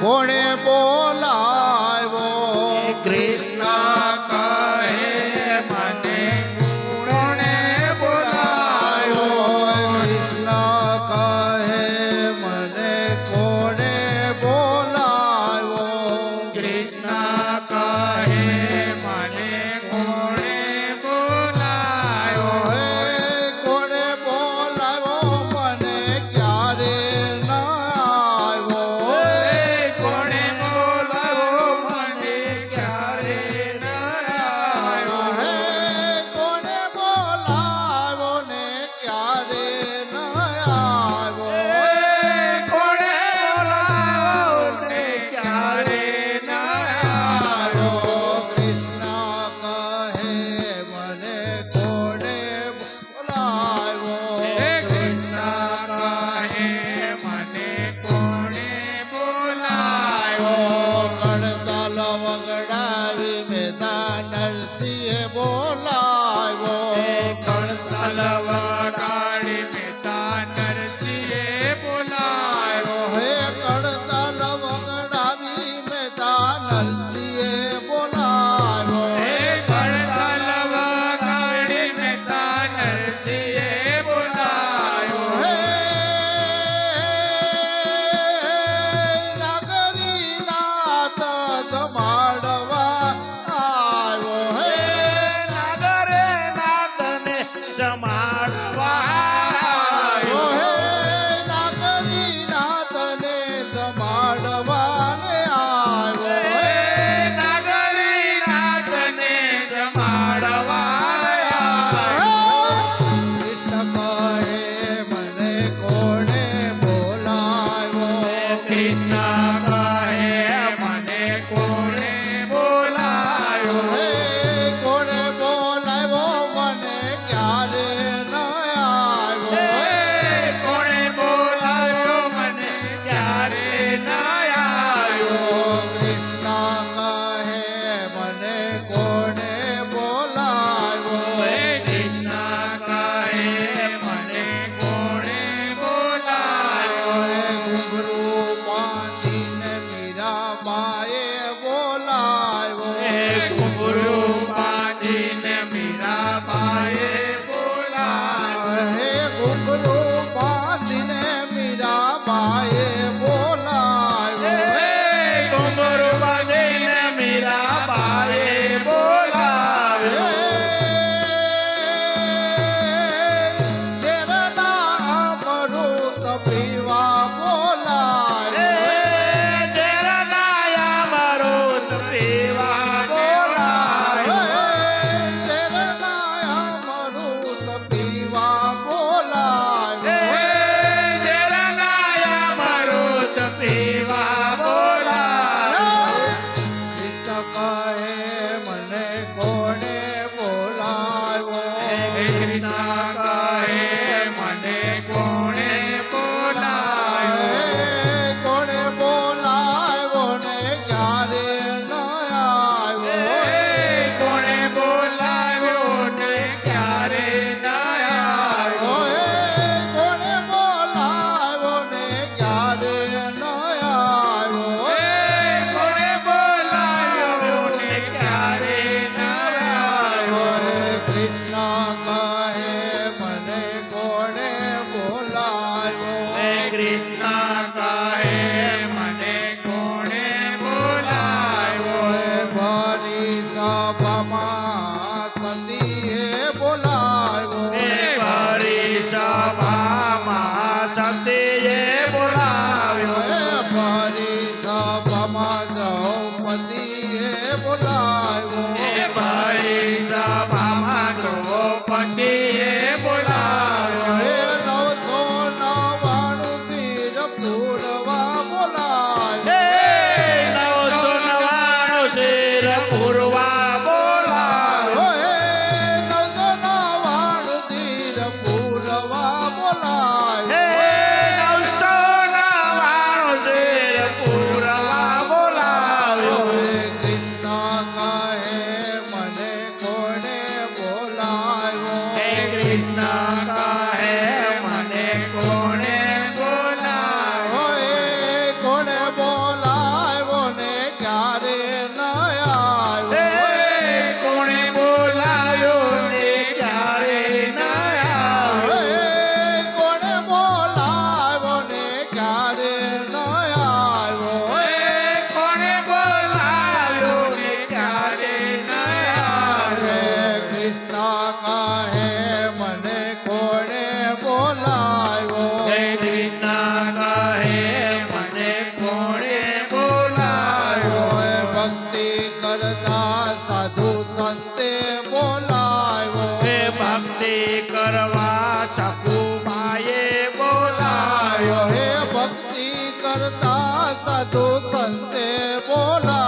કોણે બોલાવ્યો ભક્તિ કરતા સાધુ સંતે બોલાવ્યો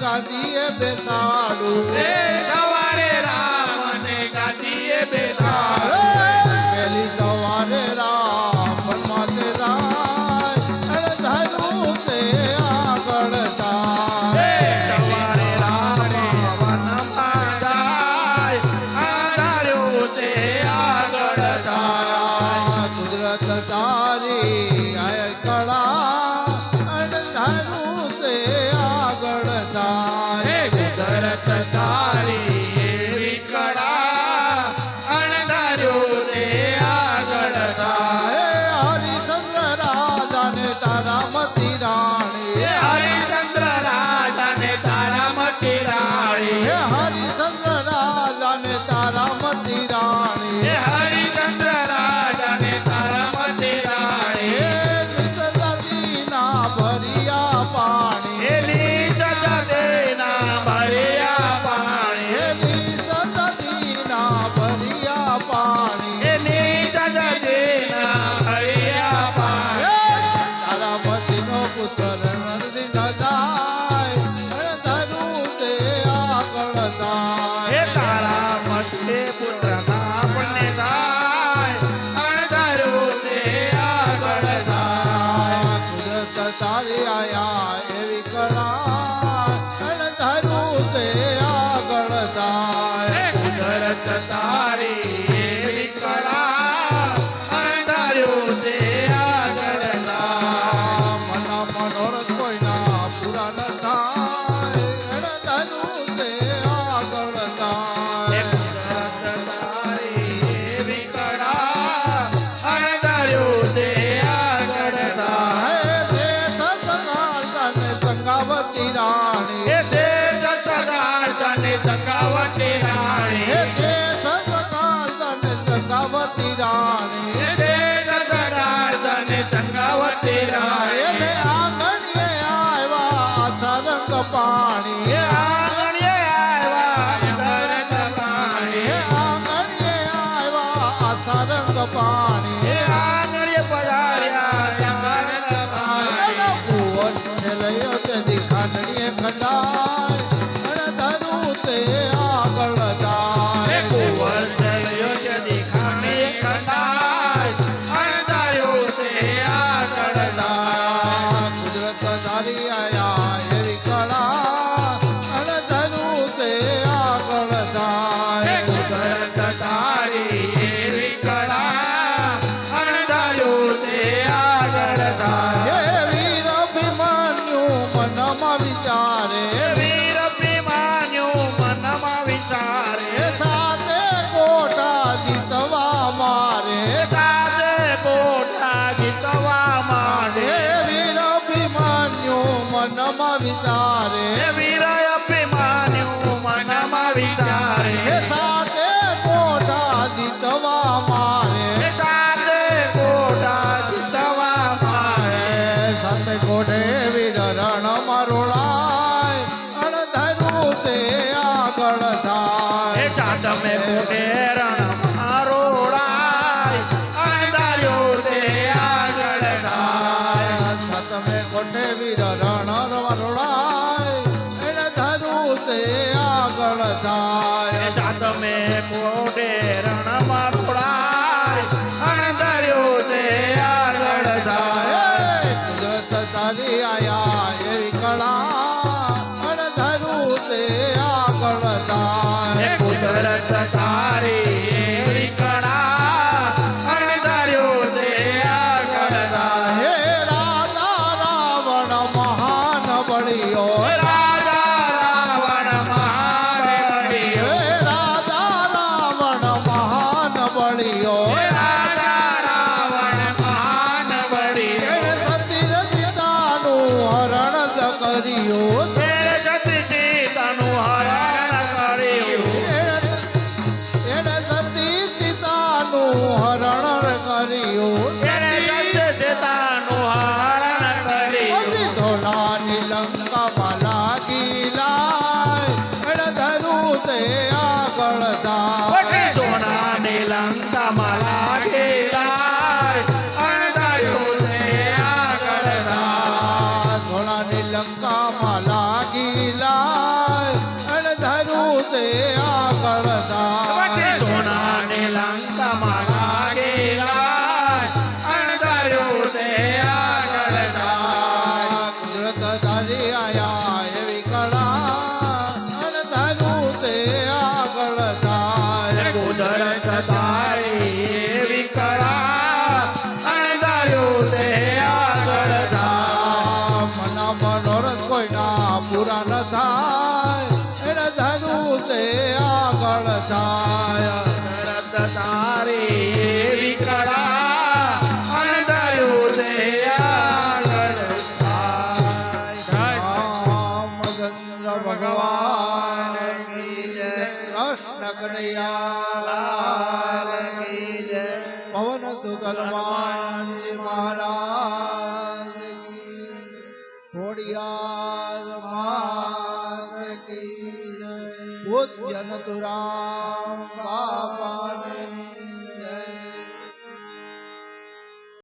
ગાદીએ બેસાડે. ay ay મનમાં વિચાર કોઠે વીર રણ રવડાય એને ધરું તે આગળ જાય. તમે કો Abraham. કનૈયા પવન સુકલવાણ્ય મહારાજ કી ખોડિયાર માત કી પૂજ્ય નતુરામ